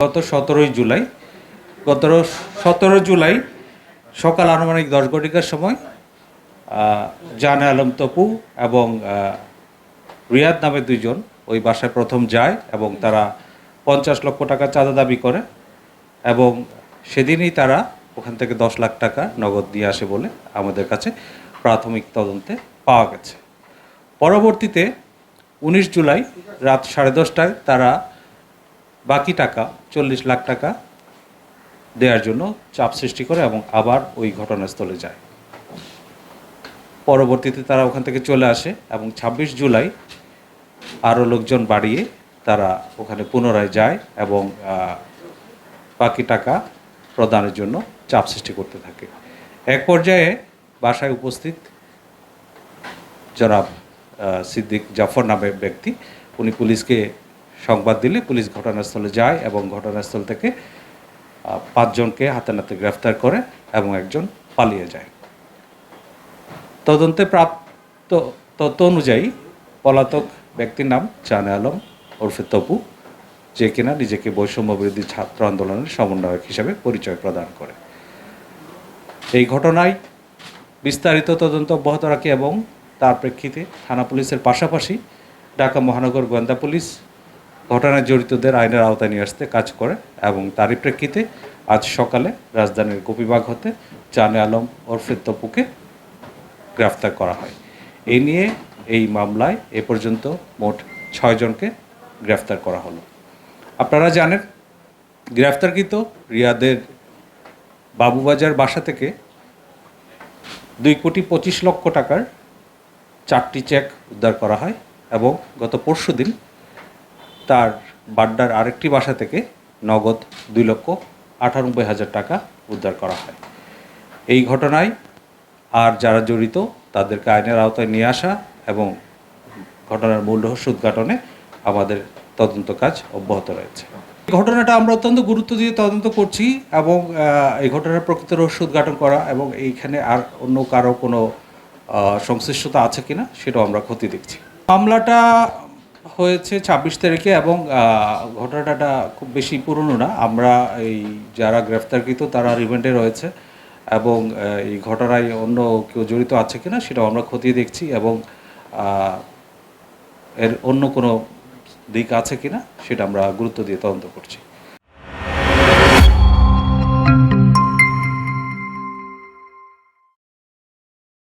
গত সতেরোই জুলাই, গত সতেরো জুলাই সকাল আনুমানিক দশ ঘটিকার সময় জানে আলম তপু এবং রিয়াদ নামে দুইজন ওই বাসায় প্রথম যায় এবং তারা পঞ্চাশ লক্ষ টাকা চাঁদা দাবি করে এবং সেদিনই তারা ওখান থেকে দশ লাখ টাকা নগদ দিয়ে আসে বলে আমাদের কাছে প্রাথমিক তদন্তে পাওয়া গেছে। পরবর্তীতে উনিশ জুলাই রাত সাড়ে দশটায় তারা বাকি টাকা, চল্লিশ লাখ টাকা দেওয়ার জন্য চাপ সৃষ্টি করে এবং আবার ওই ঘটনাস্থলে যায়। পরবর্তীতে তারা ওখান থেকে চলে আসে এবং ছাব্বিশ জুলাই আরও লোকজন বাড়িয়ে তারা ওখানে পুনরায় যায় এবং বাকি টাকা প্রদানের জন্য চাপ সৃষ্টি করতে থাকে। এক পর্যায়ে বাসায় উপস্থিত জনাব সিদ্দিক জাফর নামের ব্যক্তি, উনি পুলিশকে সংবাদ দিলে পুলিশ ঘটনাস্থলে যায় এবং ঘটনাস্থল থেকে পাঁচজনকে হাতে নাতে গ্রেফতার করে এবং একজন পালিয়ে যায়। তদন্তে প্রাপ্ত তথ্য অনুযায়ী পলাতক ব্যক্তির নাম জানে আলম ওরফে তপু যে কিনা নিজেকে বৈষম্য বিরোধী ছাত্র আন্দোলনের সমন্বয়ক হিসেবে পরিচয় প্রদান করে। এই ঘটনায় বিস্তারিত তদন্ত অব্যাহত রাখে এবং তার প্রেক্ষিতে থানা পুলিশের পাশাপাশি ঢাকা মহানগর গোয়েন্দা পুলিশ ঘটনায় জড়িতদের আইনের আওতায় নিয়ে আসতে কাজ করে এবং তারই প্রেক্ষিতে আজ সকালে রাজধানীর গোপীবাগ হতে জানে আলম ওরফে তপুকে গ্রেফতার করা হয়। এই নিয়ে এই মামলায় এ পর্যন্ত মোট ছয়জনকে গ্রেফতার করা হলো। আপনারা জানেন, গ্রেফতারকৃত রিয়াদের বাবুবাজার বাসা থেকে দুই কোটি পঁচিশ লক্ষ টাকার চারটি চেক উদ্ধার করা হয় এবং গত পরশু দিন তার বাড্ডার আরেকটি বাসা থেকে নগদ দুই লক্ষ আটানব্বই হাজার টাকা উদ্ধার করা হয়। এই ঘটনায় আর যারা জড়িত, তাদেরকে আইনের আওতায় নিয়ে আসা এবং ঘটনার মূল রহস্য উদ্ঘাটনে আমাদের তদন্ত কাজ অব্যাহত রয়েছে। এই ঘটনাটা আমরা অত্যন্ত গুরুত্ব দিয়ে তদন্ত করছি এবং এই ঘটনার প্রকৃত রহস্য উদ্ঘাটন করা এবং এইখানে আর অন্য কারও কোনো সংশ্লিষ্টতা আছে কিনা সেটাও আমরা ক্ষতি দেখছি। মামলাটা হয়েছে ছাব্বিশ তারিখে এবং ঘটনাটা খুব বেশি পুরনো না। আমরা এই যারা গ্রেফতারকৃত তারা রিমান্ডে রয়েছে এবং এই ঘটনায় অন্য কেউ জড়িত আছে কিনা সেটাও আমরা খতিয়ে দেখছি এবং এর অন্য কোনো দিক আছে কিনা সেটা আমরা গুরুত্ব দিয়ে তদন্ত করছি।